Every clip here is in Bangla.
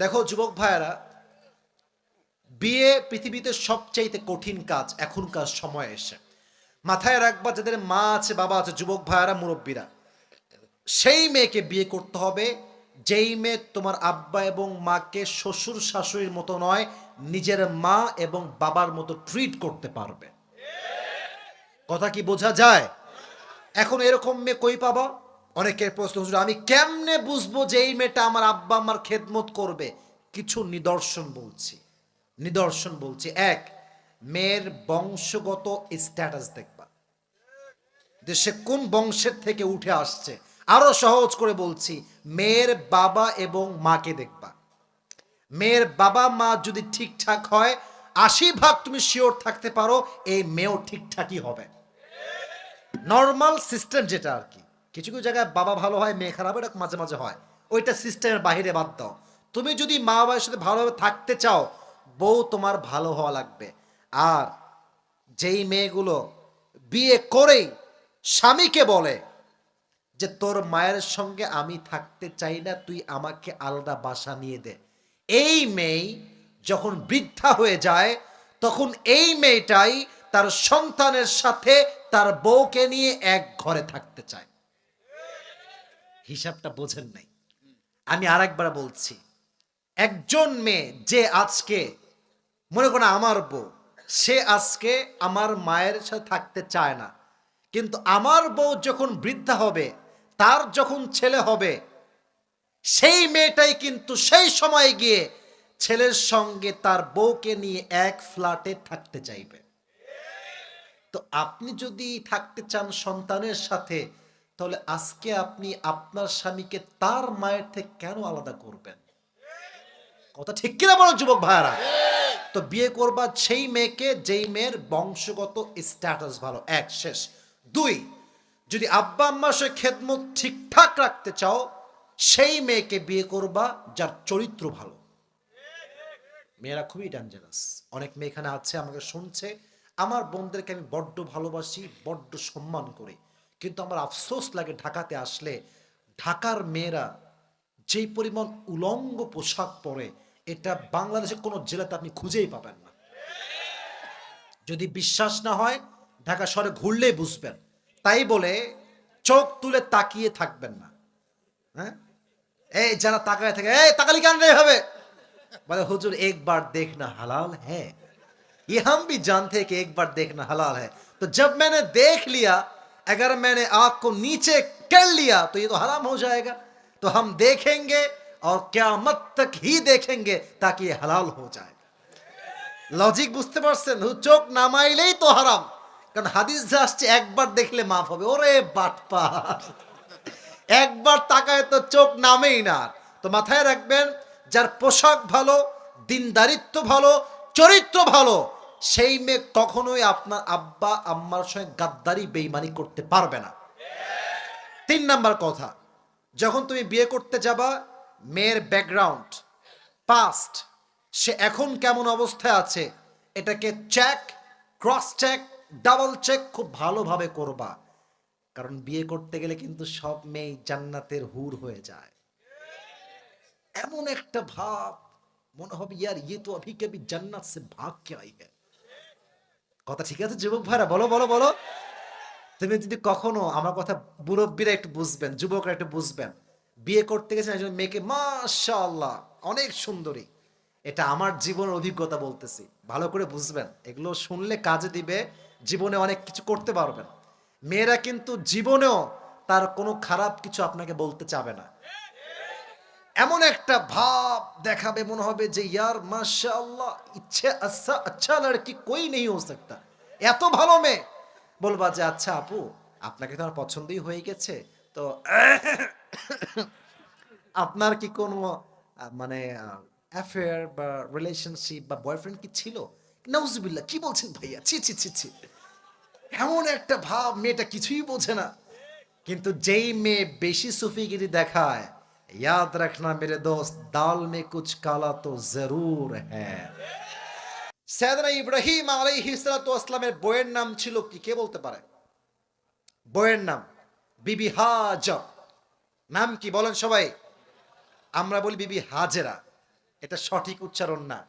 দেখো যুবক ভাইয়েরা, বিয়ে পৃথিবীতে সবচাইতে কঠিন কাজ এখনকার সময় এসে। মাথায় রাখবা, যাদের মা আছে, বাবা আছে, যুবক ভাইয়েরা, মুরব্বীরা, সেই মেয়েকে বিয়ে করতে হবে, যেই মেয়ে তোমার আব্বা এবং মাকে শ্বশুর শাশুড়ির মতো নয়, নিজের মা এবং বাবার মতো ট্রিট করতে পারবে। কথা কি বোঝা যায়? এখন এরকম মেয়ে কই পাবা? অনেকের প্রশ্ন, হুজুর, আমি কেমনে বুঝব যে এই মেয়েটা আমার আব্বা আমার খেদমত করবে? কিছু নিদর্শন বলছি। নিদর্শন বলছি। এক, মেয়ের বংশগত স্ট্যাটাস দেখবা। যে সে কোন বংশের থেকে উঠে আসছে। আরও সহজ করে বলছি, মেয়ের বাবা এবং মাকে দেখবা। মেয়ের বাবা মা যদি ঠিকঠাক হয়, আশি ভাগ তুমি শিওর থাকতে পারো, এই মেয়েও ঠিকঠাকই হবে। নর্মাল সিস্টেম যেটা আর কি। কিছু কিছু জায়গায় বাবা ভালো হয়, মেয়ে খারাপ এটা মাঝে মাঝে হয়। ওইটা সিস্টেমের বাইরে বাদ দাও। তুমি যদি মা বাবার সাথে ভালোভাবে থাকতে চাও, বউ তোমার ভালো হওয়া লাগবে। আর যেই মেয়েগুলো বিয়ে করেই স্বামীকে বলে যে, তোর মায়ের সঙ্গে আমি থাকতে চাই না, তুই আমাকে আলাদা বাসা নিয়ে দে। এই মেয়ে যখন বৃদ্ধা হয়ে যায়, তখন এই মেয়েটাই তার সন্তানের সাথে তার বউকে নিয়ে এক ঘরে থাকতে চায়। হিসাবটা বোঝেন নাই। আমি আরেকবার বলছি, একজন মেয়ে যে আজকে, মনে করো আমার বউ, সে আজকে আমার মায়ের সাথে থাকতে চায় না। কিন্তু আমার বউ যখন বৃদ্ধা হবে, তার যখন ছেলে হবে, সেই মেয়েটাই কিন্তু সেই সময় গিয়ে ছেলের সঙ্গে তার বউকে নিয়ে এক ফ্ল্যাটে থাকতে চাইবে। তো আপনি যদি থাকতে চান সন্তানের সাথে তাহলে আজকে আপনি আপনার স্বামীকে তার মায়ের থেকে কেন আলাদা করবেন? কথা ঠিক কিনা বলো যুবক ভাইয়ারা? তো বিয়ে করবা সেই মেয়েকে, যেই মেয়ের বংশগত স্ট্যাটাস ভালো। এক, শেষ। দুই, যদি আব্বা আম্মার সে খেদমত ঠিকঠাক রাখতে চাও, সেই মেয়েকে বিয়ে করবা যার চরিত্র ভালো। মেয়েরা খুবই ডেঞ্জারাস অনেক মেয়ে এখানে আছে, আমাকে শুনছে। আমার বোনদেরকে আমি বড্ড ভালোবাসি, বড্ড সম্মান করি। কিন্তু আমার আফসোস লাগে ঢাকাতে আসলে ঢাকার মেয়েরা যেই পরিমাণ উলঙ্গ পোশাক পরে এটা বাংলাদেশের কোনো জেলাতে আপনি খুঁজেই পাবেন না যদি বিশ্বাস না হয় ঢাকা শহরে ঘুরলেই বুঝবেন তাই বলে চোখ তুলে তাকিয়ে থাকবেন না হ্যাঁ এই যারা তাকায় থাকে এই তাকালি কেন রে হবে বলে हुजूर एक बार देखना हलाल है ये हम भी जानते हैं कि एक बार देखना हलाल है तो जब मैंने देख लिया अगर मैंने आंख को नीचे कर लिया तो ये तो हराम हो जाएगा तो हम देखेंगे और क्यामत तक ही देखेंगे ताकि ये हलाल हो जाए লজিক বুঝতে পারছেন হু চোখ নামাইলেই তো হারাম কারণ হাদিস যে আসছে একবার দেখলে মাফ হবে ওরে বাটপার একবার তাকায় তো চোখ নামেই না তো মাথায় রাখবেন যার পোশাক ভালো দিনদারিত্ব ভালো চরিত্র ভালো সেই মেয়ে কখনোই আপনার আব্বা, আম্মার সঙ্গে গাদ্দারি, বেইমানি করতে পারবে না। তিন নাম্বার কথা, যখন তুমি বিয়ে করতে যাবা, মেয়ের ব্যাকগ্রাউন্ড পাস্ট সে এখন কেমন অবস্থায় আছে, এটাকে check cross check double check খুব ভালোভাবে করবা। কারণ বিয়ে করতে গেলে কিন্তু সব মেয়ে জান্নাতের হুর হয়ে যায়। এমন একটা ভাব, মনে হবে, ইয়ার ইয়ে তো অভি কবি জান্নাত সে ভাগ কে আই হ্যায়? কথা ঠিক আছে, যুবক ভাইরা? বলো বলো বলো। তুমি যদি কখনো আমার কথা মুরব্বীরা একটু বুঝবেন, যুবকরা একটু বুঝবেন। বিয়ে করতে গেছেন একজন মেয়েকে, মাশাআল্লাহ, অনেক সুন্দরী। এটা আমার জীবনের অভিজ্ঞতা বলতেছি। ভালো করে বুঝবেন। এগুলো শুনলে কাজে দিবে, জীবনে অনেক কিছু করতে পারবেন। মেয়েরা কিন্তু জীবনেও তার কোনো খারাপ কিছু আপনাকে বলতে চাবে না। এমন একটা ভাব দেখাবে, মনে হবে যে, ইয়ার মাসা আল্লাহ ইচ্ছে আচ্ছা আচ্ছা লড়কি কই নেই হো সকতা। এত ভালো মেয়ে। বলবা যে আচ্ছা আপু, আপনাকে তো আমার পছন্দই হয়ে গেছে, তো আপনার কি কোনো মানে অ্যাফেয়ার বা রিলেশনশিপ বা বয়ফ্রেন্ড কি ছিল? নাউজুবিল্লাহ, কি বলছেন ভাইয়া? ছি ছি ছি ছি। এমন একটা ভাব, মেয়েটা কিছুই বোঝে না। কিন্তু যেই মেয়ে বেশি সুফিগিরি দেখায় याद रखना मेरे दोस्त दाल में कुछ काला तो जरूर है সৈয়দনা ইব্রাহিম আলাইহিস সালাতু আসলামের বইয়ের নাম ছিল কি কে বলতে পারে বইয়ের নাম বিবি হাজার নাম কি বলেন সবাই আমরা বলি বিবি হাজেরা এটা সঠিক উচ্চারণ না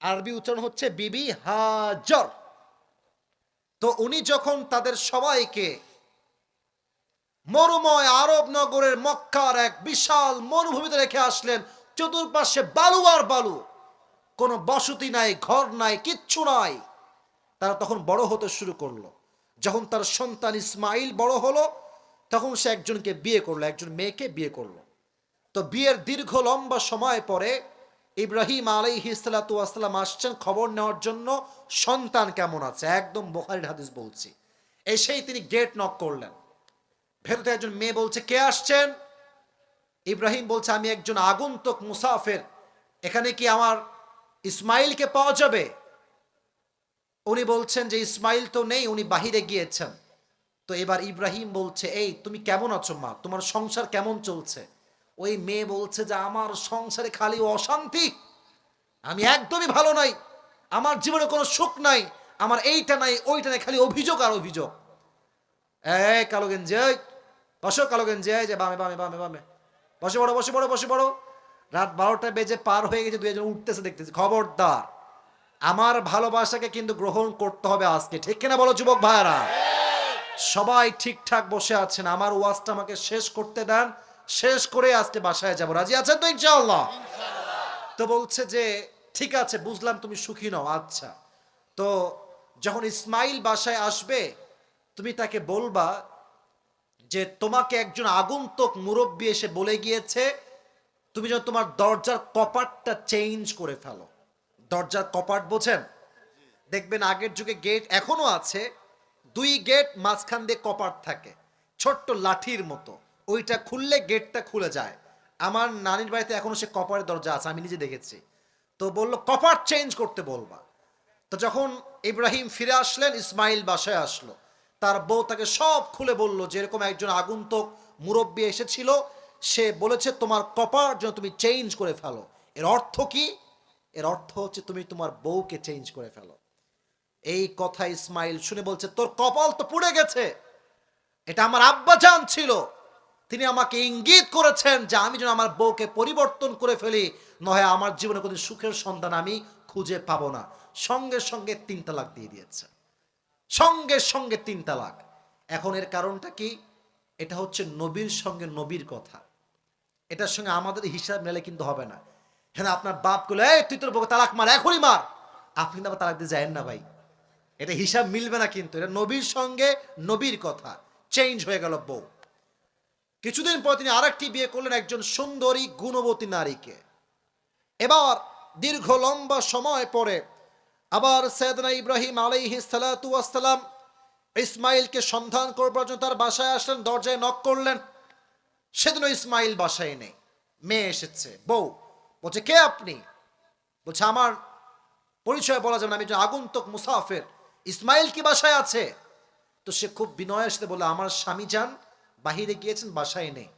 আরবি উচ্চারণ হচ্ছে বিবি হাজর তো উনি যখন তাদের সবাইকে মরুময় আরব নগরের মক্কার এক বিশাল মরুভূমিতে রেখে আসলেন চতুর্পাশে বালু আর বালু। কোনো বসতি নাই, ঘর নাই, কিচ্ছু নাই। তারা তখন বড় হতে শুরু করল। যখন তার সন্তান ইসমাইল বড় হলো, তখন সে একজনকে বিয়ে করল, একজন মেয়েকে বিয়ে করল। তো বিয়ের দীর্ঘ লম্বা সময় পরে ইব্রাহিম আলাইহি সালাতু আসসালাম আসছেন খবর নেওয়ার জন্য। সন্তান কেমন আছে? একদম বোখারির হাদিস বলছি। এসেই তিনি গেট নক করলেন। ভেতরে একজন মেয়ে বলছে, কে আসছেন? ইব্রাহিম বলছে, আমি একজন আগন্তুক মুসাফের। এখানে কি আমার ইসমাইলকে পাওয়া যাবে? উনি বলছেন যে, ইসমাইল তো নেই, উনি বাহিরে গিয়েছেন। তো এবার ইব্রাহিম বলছে, এই, তুমি কেমন আছো মা? তোমার সংসার কেমন চলছে? ওই মেয়ে বলছে যে, আমার সংসারে খালি অশান্তি। আমি একদমই ভালো নাই। আমার জীবনে কোনো সুখ নাই। আমার এইটা নাই, ওইটা নাই, খালি অভিযোগ আর অভিযোগ। এই কালো গেঞ্জি বসো কালো গেঞ্জি যে বামে বামে বামে বামে। বসে পড়ো বসে পড়ো বসে পড়ো রাত বারোটা বেজে পার হয়ে গেছে দুজন উঠতেছে, দেখতেছি। খবরদার। আমার ভালোবাসাকে কিন্তু গ্রহণ করতে হবে আজকে। ঠিক কিনা বলো, যুবক ভাইরা সবাই ঠিকঠাক বসে আছেন। আমার ওয়াজটা আমাকে শেষ করতে দেন। শেষ করে আজকে বাসায় যাব। রাজি আছেন তো ইনশাআল্লাহ? তো বলছে যে, ঠিক আছে, বুঝলাম তুমি সুখী নও। আচ্ছা। তো যখন ইসমাইল বাসায় আসবে, তুমি তাকে বলবা যে তোমাকে একজন আগন্তুক মুরব্বী এসে বলে গিয়েছে, তুমি যেন তোমার দরজার কপাটটা চেঞ্জ করে ফেলো। দরজার কপাট বোঝেন? দেখবেন আগের যুগে গেট এখনও আছে, দুই গেট মাঝখান দিয়ে কপাট থাকে, ছোট্ট লাঠির মতো। ওইটা খুললে গেটটা খুলে যায়। আমার নানির বাড়িতে এখনও সে কপারের দরজা আছে, আমি নিজে দেখেছি। তো বলল, কপাট চেঞ্জ করতে বলবা। তো যখন ইব্রাহিম ফিরে আসলেন, ইসমাইল বাসায় আসলো। তার বউ তাকে সব খুলে বলল যে এরকম একজন আগন্তুক মুরব্বী এসেছিল, সে বলেছে, তোমার কপার যেন তুমি চেঞ্জ করে ফেলো। এর অর্থ কি? এর অর্থ হচ্ছে, তুমি তোমার বউকে চেঞ্জ করে ফেলো। এই কথা ইসমাইল শুনে বলছে, তোর কপাল তো পুড়ে গেছে। এটা আমার আব্বা জান ছিল। তিনি আমাকে ইঙ্গিত করেছেন যে আমি যেন আমার বউকে পরিবর্তন করে ফেলি নয় আমার জীবনে কোনো সুখের সন্ধান আমি খুঁজে পাবো না। সঙ্গে সঙ্গে তিন তালাক দিয়ে দিয়েছে। সঙ্গে সঙ্গে তিন তালাক। এখন এর কারণটা কি? এটা হচ্ছে নবীর সঙ্গে নবীর কথা। এটার সঙ্গে আমাদের হিসাব মেলে কিন্তু হবে না। হ্যাঁ আপনার বাপগুলো এই, তুই তোর বউকে তালাক মার, এখনই মার। আপনি কিন্তু আবার তালাক দিয়ে যায়েন না ভাই। এটা হিসাব মিলবে না কিন্তু। এটা নবীর সঙ্গে নবীর কথা। চেঞ্জ হয়ে গেল বউ। কিছুদিন পর তিনি আরেকটি বিয়ে করলেন একজন সুন্দরী, গুণবতী নারীকে। এবার দীর্ঘ লম্বা সময় পরে আবার সৈয়দনা ইব্রাহিম আলাইহি সালাম ইসমাইলকে সন্ধান করবার জন্য তার বাসায় আসলেন, দরজায় নক করলেন। সেদিন ইসমাইল বাসায় নেই। মেয়ে এসেছে, বউ। বলছে, কে আপনি? বলছে, আমার পরিচয় বলা যাবে না, আমি একজন আগন্তুক মুসাফের। ইসমাইল কি বাসায় আছে? তো সে খুব বিনয়ের সাথে বলল, আমার স্বামী যান, বাহিরে গিয়েছেন, বাসায় নেই।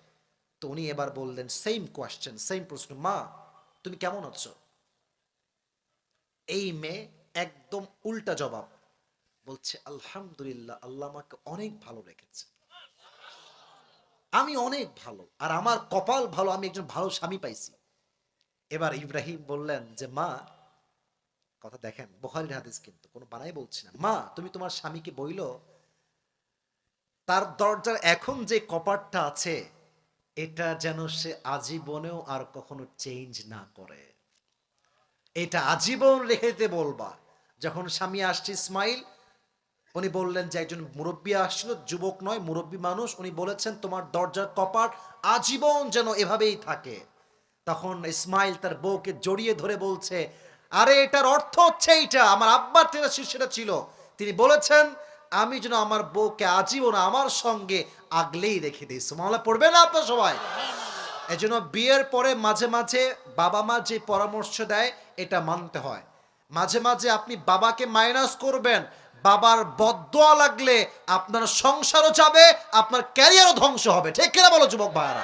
তো উনি এবার বললেন সেম কোয়েশ্চেন সেম প্রশ্ন। মা, তুমি কেমন আছো? এই মেয়ে একদম উল্টা জবাব। বলছে, আলহামদুলিল্লাহ, আল্লাহ আমাকে অনেক ভালো রেখেছে। আমি অনেক ভালো, আর আমার কপাল ভালো, আমি একজন ভালো স্বামী পাইছি। এবার ইব্রাহিম বললেন যে, মা, কথা দেখেন, বোখারির হাদিস কিন্তু, কোনো বানাই বলছি না। মা, তুমি তোমার স্বামীকে বইল, তার দরজার এখন যে কপাটটা আছে, এটা যেন সে আজীবনেও আর কখনো চেঞ্জ না করে। এটা আজীবন রেখে দিতে বলবা। যখন স্বামী আসছে ইসমাইল, উনি বললেন যে একজন মুরব্বী আসছিল, যুবক নয়, মুরব্বী মানুষ, উনি বলেছেন, তোমার দরজার কপাট আজীবন যেন এভাবেই থাকে। তখন ইসমাইল তার বউকে জড়িয়ে ধরে বলছে, আরে, এটার অর্থ হচ্ছে এইটা, আমার আব্বার থেকে সেটা ছিল। তিনি বলেছেন, আমি যেন আমার বউকে আজীবন আমার সঙ্গে আগলেই রেখে দিই। সুমালা পড়বে না আপনার সবাই। এজন্য বিয়ের পরে মাঝে মাঝে বাবা মা যে পরামর্শ দেয়, এটা মানতে হয়। মাঝে মাঝে আপনি বাবাকে মাইনাস করবেন। বাবার বদয়া লাগলে আপনার সংসারও যাবে আপনার ক্যারিয়ারও ধ্বংস হবে। ঠিক কিনা বলো, যুবক ভাইয়ারা?